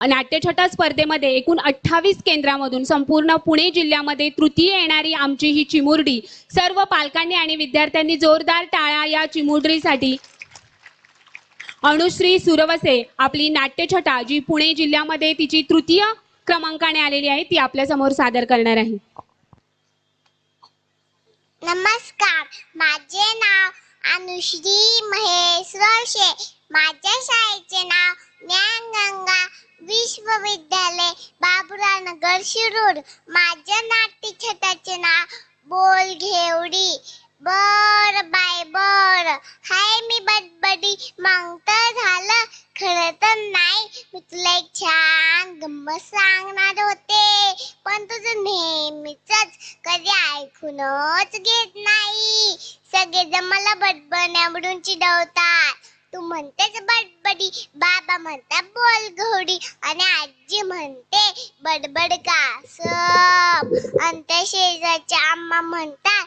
नाट्यछटा स्पर्धेमध्ये एकूण अठ्ठावीस केंद्रामधून संपूर्ण पुणे जिल्ह्यामध्ये तृतीय येणारी आमची ही चिमुरडी. सर्व पालकांनी आणि विद्यार्थ्यांनी जोरदार टाळ्या या चिमुरडीसाठी. अनुश्री सुरवसे आपली नाट्यछटा जी पुणे जिल्ह्यामध्ये तिची तृतीय क्रमांकाने आलेली आहे ती आपल्यासमोर सादर करणार आहे. नमस्कार माझे नाव अनुश्री महेश रोशे माझ्या शाळेचे नाव ज्ञानगंगा विश्वविद्यालय बाबुराव नगर शिरूर. माझ्या नाट्यछटाचे नाव बोल घेवडी बर बाय बर. हाय मी बडबडी. मग तर झालं खरं तर नाही. मी तुला एक छान गंमत सांगणार होते. पण तुझं नेहमीच कधी ऐकूनच घेत नाही. सगळेजण मला बडबड्यावरून चिडवतात. तू म्हणतेच बडबडी बाबा म्हणतात बोल घोडी आणि आजी म्हणते बडबड कासप आणि त्या शेजारच्या आम्मा म्हणतात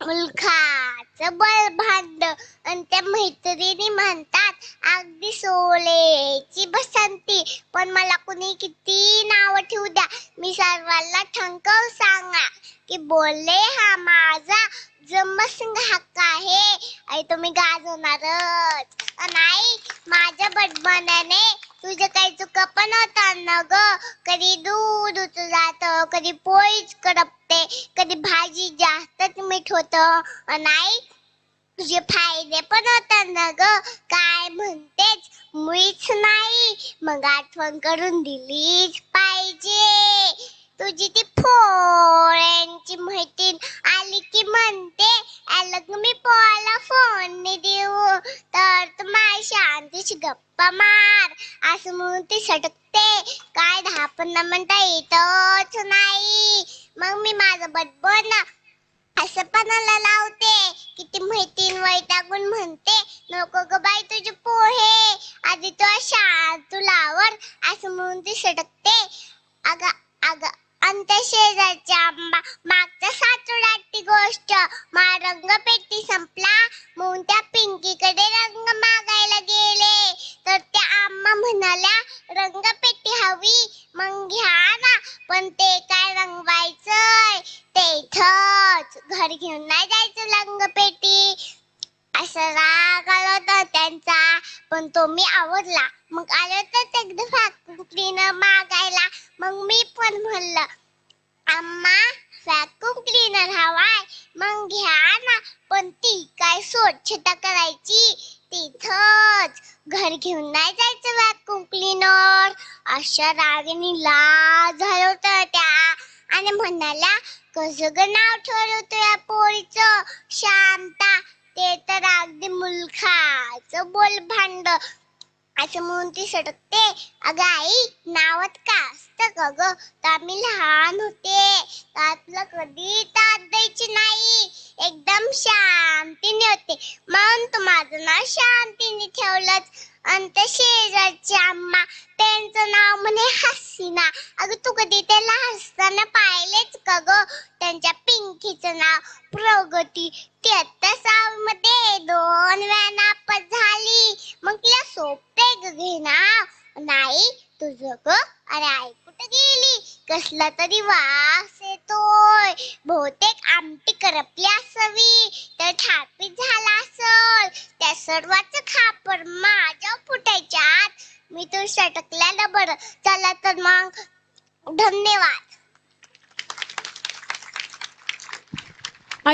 मुलखाचं बळ भांड. आणि त्या मैत्रिणी म्हणतात अगदी सोलेची बसंती पण मला कुणी किती नाव ठेवू द्या. मी सर्वांना ठणकाव सांगा की बोलले हा माझा जमसिंग हक्क आहे. आणि तुम्ही गाजवणारच. नाही माझ्या बडबड्याने तुझं काही चुक पण होतात ना ग. कधी दूध उतू जात कधी पोळीच करपते कधी भाजी जास्तच मीठ होत. नाही तुझे फायदे पण होतात ना ग. काय म्हणतेच मुळीच नाही. मग आठवण करून दिलीच पाहिजे. तुझी ती फोळ्यांची माहिती आली की म्हणते अलग मी पोळाला फोन नाही देऊ. तर शांतीची गप्पा मार. असं म्हणून ती सटकते. काय धापण म्हणता येतच नाही. मग मी माझं बटबन असं पणाला लावते. किती माहिती वैतागून म्हणते. नको ग बाई तुझे पोहे. आधी तू शाळा तुलावर असं म्हणून ती सटकते. अग अग अंत शेजारच्या आंबा. मागचा सातोड्याची गोष्ट. मा रंगपेटी संपला. म्हणून त्या पिंकीकडे रंग घर घेऊन नाही जायचं लंगपेटी. असं राग आला होता त्यांचा पण तो मी आवडला मग आलं तर एकदा फॅक्टरीनं क्लीनर मागायला. मग मी पण म्हणलं अम्मा व्हॅक्यूम क्लीनर हवाय मग घ्या ना पण ती काय स्वच्छता करायची? तिथंच. घर घेऊन नाही जायचं व्हॅक्यूम क्लीनर अशा रागाने लाज झालं होतं त्या. आणि म्हणाल्या कसं ग नाव ठरवतो या पोळीचं शांता ते तर अगदी मुलखाचं बोल भांड असं म्हणून ती सटकते अगं आई नावात का असतं का ग? तर आम्ही लहान होते. त्यातलं कधी तात द्यायची नाही. एकदम शांतीने होते. म्हणून तू माझं नाव शांतीने ठेवलंच अंत शेजारची आम्हा त्यांचं नाव म्हणे हसीना. अगं तू कधी त्याला हसताना पाहिलेच का ग? त्यांच्या पिंकीचं नाव प्रगती. ती आता मध्ये दोन वेळा नापास झाली. मग तिला सोपे ग नाही तुझं ग? अरे आई कुठं गेली? कसला तरी वास येतोय. बहुतेक आमटी करपली असावी. तर थापीत झाला असल. त्या सर्वांचं खापर माझ्या फुटायच्या आत. मी तू सटकल्याला बरं. चला तर मग. धन्यवाद.